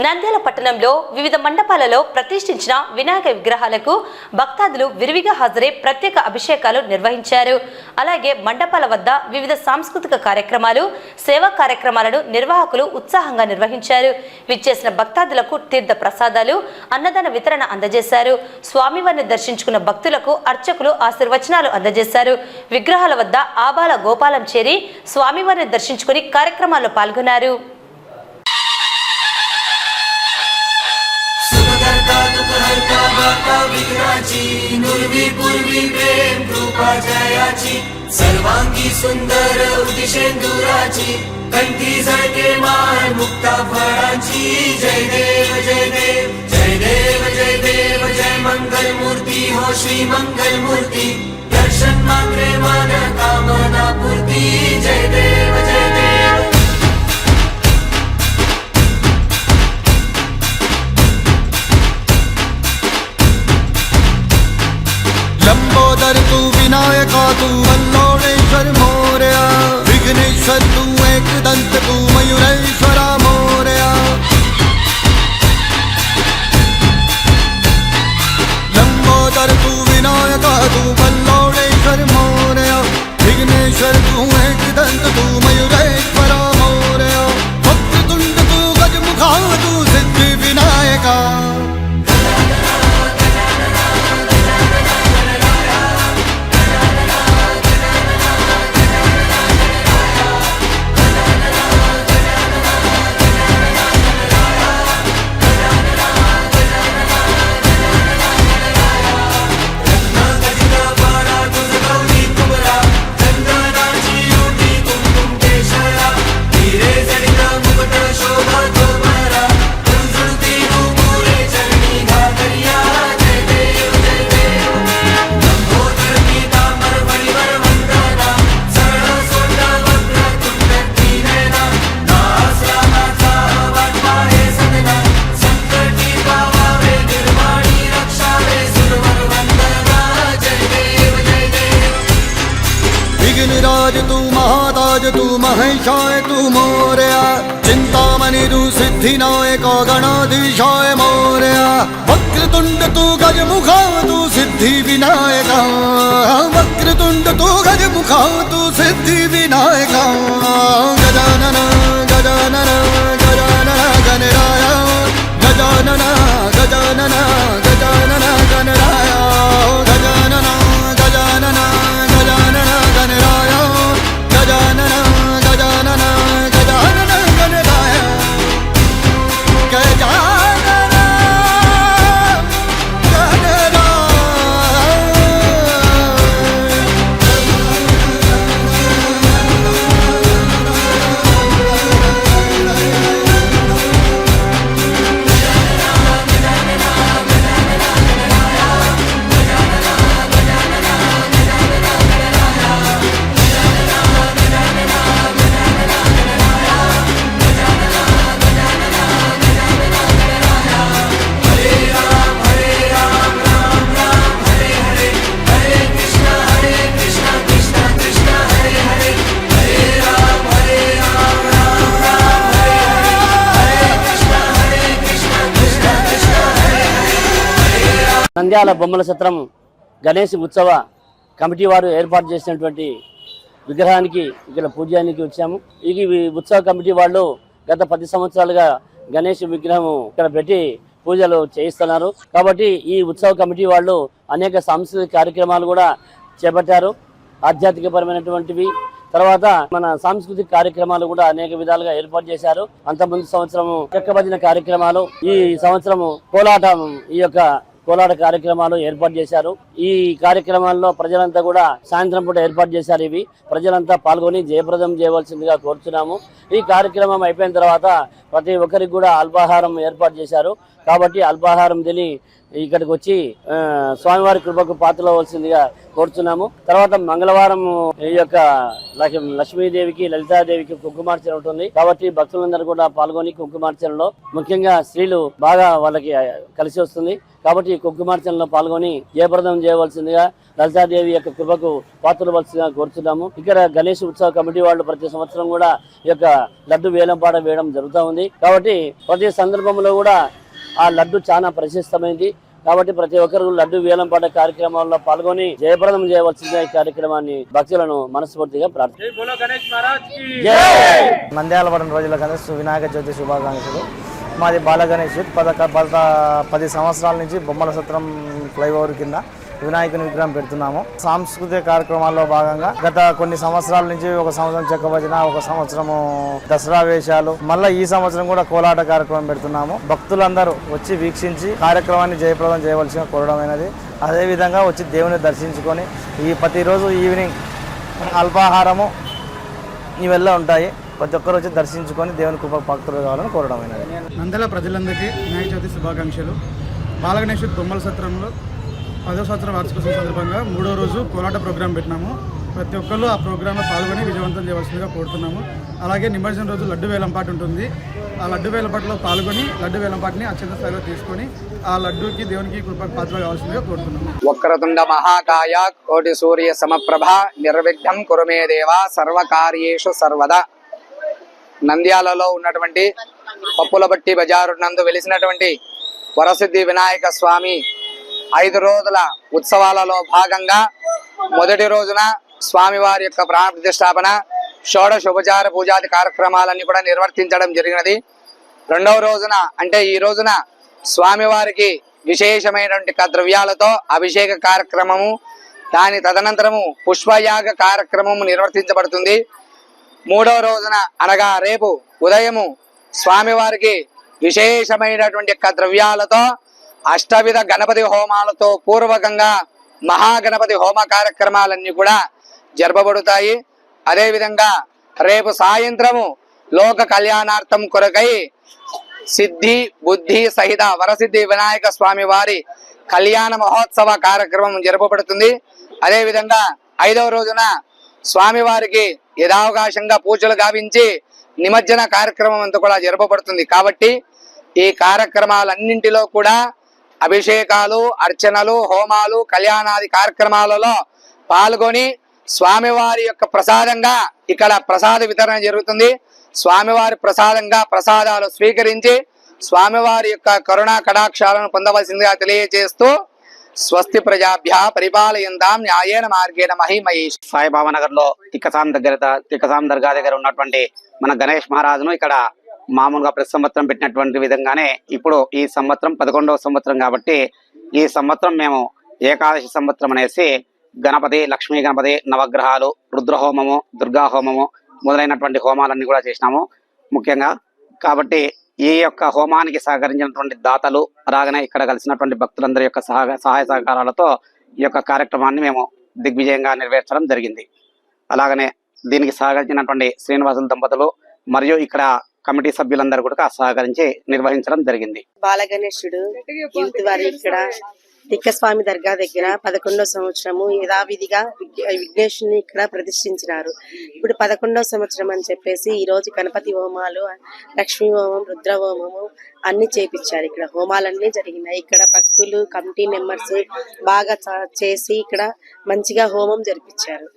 నంద్యాల పట్టణంలో వివిధ మండపాలలో ప్రతిష్ఠించిన వినాయక విగ్రహాలకు భక్తాదులు విరివిగా హాజరై ప్రత్యేక అభిషేకాలు నిర్వహించారు. అలాగే మండపాల వద్ద వివిధ సాంస్కృతిక కార్యక్రమాలు సేవా కార్యక్రమాలను నిర్వాహకులు ఉత్సాహంగా నిర్వహించారు. విచ్చేసిన భక్తాదులకు తీర్థ ప్రసాదాలు అన్నదాన వితరణ అందజేశారు. స్వామివారిని దర్శించుకున్న భక్తులకు అర్చకులు ఆశీర్వచనాలు అందజేశారు. విగ్రహాల వద్ద ఆబాల గోపాలం చేరి స్వామివారిని దర్శించుకుని కార్యక్రమాల్లో పాల్గొన్నారు. वार्ता विघ्नाची नुर्वी पूर्वी प्रेम, कृपा जयाची, सर्वांगी सुंदर उदिशेंदुराची कंठी झळके मान मुक्ता फळाची. जय देव जय देव जय देव जय देव, जय मंगल मूर्ती हो श्री मंगल मूर्ती दर्शन मात्रे लंबोदर तू विनायका तू वल्लोणेश्वर मोरया विघ्नेश्वर तू एक दंत तू मयुरेश्वरा मोरया लंबोदर तू विनायका तू महाताज तू महेशाय तू मोरया चिंतामणि तू सिद्धिनायक गणाधीशाय मोरया वक्रतुंड तू गजमुखा तू सिद्धि विनायका वक्रतुंड तू गजमुखा तू सिद्धि నంద్యాల బొమ్మల చిత్రం గణేష్ ఉత్సవ కమిటీ వారు ఏర్పాటు చేసినటువంటి విగ్రహానికి ఇక్కడ పూజానికి వచ్చాము. ఈ ఉత్సవ కమిటీ వాళ్ళు గత పది సంవత్సరాలుగా గణేష్ విగ్రహం ఇక్కడ పెట్టి పూజలు చేయిస్తున్నారు. కాబట్టి ఈ ఉత్సవ కమిటీ వాళ్ళు అనేక సాంస్కృతిక కార్యక్రమాలు కూడా చేపట్టారు. ఆధ్యాత్మికపరమైనటువంటివి. తర్వాత మన సాంస్కృతిక కార్యక్రమాలు కూడా అనేక విధాలుగా ఏర్పాటు చేశారు. అంత ముందు సంవత్సరము చెక్కబదిన కార్యక్రమాలు ఈ సంవత్సరము కోలాటం ఈ యొక్క కోలాట కార్యక్రమాలు ఏర్పాటు చేశారు. ఈ కార్యక్రమాల్లో ప్రజలంతా కూడా సాయంత్రం పూట ఏర్పాటు చేశారు ఇవి. ప్రజలంతా పాల్గొని జయప్రదం చేయవలసిందిగా కోరుతున్నాము ఈ కార్యక్రమం అయిపోయిన తర్వాత ప్రతి ఒక్కరికి కూడా అల్పాహారం ఏర్పాటు చేశారు. కాబట్టి అల్పాహారం తిని ఇక్కడికి వచ్చి స్వామివారి కృపకు పాత్రలవలసిందిగా కోరుతున్నాము తర్వాత మంగళవారం ఈ యొక్క లక్ష్మీదేవికి లలితాదేవికి కుంకుమార్చన ఉంటుంది. కాబట్టి భక్తులందరూ కూడా పాల్గొని కుంకుమార్చనలో ముఖ్యంగా స్త్రీలు బాగా వాళ్ళకి కలిసి వస్తుంది. కాబట్టి కుంకుమార్చనలో పాల్గొని జయప్రదం చేయవలసిందిగా లలితాదేవి యొక్క కృపకు పాత్రలవలసిందిగా కోరుతున్నాము ఇక్కడ గణేష్ ఉత్సవ కమిటీ వాళ్ళు ప్రతి సంవత్సరం కూడా ఈ యొక్క లడ్డు వేలంపాట వేయడం జరుగుతూ ఉంది. కాబట్టి ప్రతి సందర్భంలో కూడా ఆ లడ్డు చాలా ప్రశస్తమైంది. కాబట్టి ప్రతి ఒక్కరు లడ్డు వేలంపాట కార్యక్రమాల్లో పాల్గొని జయప్రదం చేయవలసిందిగా ఈ కార్యక్రమాన్ని భక్తులను మనస్ఫూర్తిగా ప్రార్థన నంద్యాల పడిన రోజుల గణేష్ వినాయక చవితి శుభాకాంక్షలు. మాది బాల గణేష్ పద పద పది సంవత్సరాల నుంచి బొమ్మల సత్రం ఫ్లైఓవర్ కింద. వినాయకుని విగ్రహం పెడుతున్నాము. సాంస్కృతిక కార్యక్రమాల్లో భాగంగా గత కొన్ని సంవత్సరాల నుంచి ఒక సంవత్సరం చెక్క భజన ఒక సంవత్సరము దసరా వేషాలు మళ్ళీ ఈ సంవత్సరం కూడా కోలాట కార్యక్రమం పెడుతున్నాము. భక్తులందరూ వచ్చి వీక్షించి కార్యక్రమాన్ని జయప్రదం చేయవలసిన కోరడమైనది అదేవిధంగా వచ్చి దేవుని దర్శించుకొని ఈ ప్రతిరోజు ఈవినింగ్ అల్పాహారము ఇవెల్ల ఉంటాయి. ప్రతి ఒక్కరు వచ్చి దర్శించుకొని దేవుని కృప భక్తులు కావాలని కోరడమైనది నందల ప్రజలందరికీ వినాయక చవితి శుభాకాంక్షలు. బాలగణేశ్వరి తుమ్మల సత్రంలో పదో సంవత్సరం వార్షికోత్సవం సందర్భంగా మూడో రోజు కోలాట ప్రోగ్రాం పెట్టినాము. ప్రతి ఒక్కళ్ళు ఆ ప్రోగ్రాంలో పాల్గొని విజయవంతం చేయవలసిందిగా కోరుతున్నాము. అలాగే నిమజ్జనం రోజు లడ్డు వేలంపాట ఉంటుంది. ఆ లడ్డు వేలంపాటలో పాల్గొని లడ్డు వేలంపాటిని అత్యంత స్థాయిలో తీసుకొని ఆ లడ్డూకి దేవునికి కృప పాత్ర కావాల్సిందిగా కోరుతున్నాము. వక్రతుండ మహాకాయ కోటి సూర్య సమప్రభ నిర్విఘ్నం కురుమే దేవ సర్వకార్యేషు సర్వదా. నంద్యాలలో ఉన్నటువంటి పప్పులబట్టి బజారు నందు వెలిసినటువంటి వరసిద్ధి వినాయక స్వామి ఐదు రోజుల ఉత్సవాలలో భాగంగా మొదటి రోజున స్వామివారి యొక్క ప్రాణ ప్రతిష్టాపన షోడశ ఉపచార పూజాది కార్యక్రమాలన్నీ కూడా నిర్వర్తించడం జరిగినది. రెండవ రోజున అంటే ఈ రోజున స్వామివారికి విశేషమైనటువంటి ద్రవ్యాలతో అభిషేక కార్యక్రమము దాని తదనంతరము పుష్పయాగ కార్యక్రమము నిర్వర్తించబడుతుంది. మూడవ రోజున అనగా రేపు ఉదయము స్వామివారికి విశేషమైనటువంటి యొక్క ద్రవ్యాలతో అష్టవిధ గణపతి హోమాలతో పూర్వకంగా మహాగణపతి హోమ కార్యక్రమాలన్నీ కూడా జరపబడుతాయి. అదేవిధంగా రేపు సాయంత్రము లోక కళ్యాణార్థం కొరకై సిద్ధి బుద్ధి సహిత వరసిద్ధి వినాయక స్వామి వారి కళ్యాణ మహోత్సవ కార్యక్రమం జరపబడుతుంది. అదేవిధంగా ఐదవ రోజున స్వామివారికి యథావకాశంగా పూజలు గావించి నిమజ్జన కార్యక్రమం అంతా కూడా జరపబడుతుంది. కాబట్టి ఈ కార్యక్రమాలన్నింటిలో కూడా అభిషేకాలు అర్చనలు హోమాలు కళ్యాణాది కార్యక్రమాలలో పాల్గొని స్వామివారి యొక్క ప్రసాదంగా ఇక్కడ ప్రసాద వితరణ జరుగుతుంది. స్వామివారి ప్రసాదంగా ప్రసాదాలు స్వీకరించి స్వామివారి యొక్క కరుణా కటాక్షాలను పొందవలసిందిగా తెలియజేస్తూ స్వస్తి ప్రజాభ్య పరిపాలయందాం న్యాయేన మార్గేణ మహిమహేష్ సాయిబాబా నగర్లో తిక్కసాం దగ్గర తిక్కసాం దర్గా దగ్గర ఉన్నటువంటి మన గణేష్ మహారాజును ఇక్కడ మామూలుగా ప్రతి సంవత్సరం పెట్టినటువంటి విధంగానే ఇప్పుడు ఈ సంవత్సరం పదకొండవ సంవత్సరం కాబట్టి ఈ సంవత్సరం మేము ఏకాదశి సంవత్సరం అనేసి గణపతి లక్ష్మీ గణపతి నవగ్రహాలు రుద్రహోమము దుర్గా హోమము మొదలైనటువంటి హోమాలన్నీ కూడా చేసినాము ముఖ్యంగా. కాబట్టి ఈ యొక్క హోమానికి సహకరించినటువంటి దాతలు అలాగనే ఇక్కడ కలిసినటువంటి భక్తులందరి యొక్క సహాయ సహకారాలతో ఈ యొక్క కార్యక్రమాన్ని మేము దిగ్విజయంగా నెరవేర్చడం జరిగింది. అలాగనే దీనికి సహకరించినటువంటి శ్రీనివాసుల దంపతులు మరియు ఇక్కడ కమిటీ సభ్యులందరూ కూడా సహకరించి నిర్వహించడం జరిగింది. బాలగణేశుడు యూత్ వారి ఇక్కడ తిక్కస్వామి దర్గా దగ్గర పదకొండో సంవత్సరము యథావిధిగా విఘ్- విఘ్నేశుని ఇక్కడ ప్రతిష్ఠించినారు. ఇప్పుడు పదకొండో సంవత్సరం అని చెప్పేసి ఈ రోజు గణపతి హోమాలు లక్ష్మీ హోమం రుద్ర హోమము అన్ని చేపించారు. ఇక్కడ హోమాలన్నీ జరిగినాయి. ఇక్కడ భక్తులు కమిటీ మెంబర్స్ బాగా చేసి ఇక్కడ మంచిగా హోమం జరిపించారు.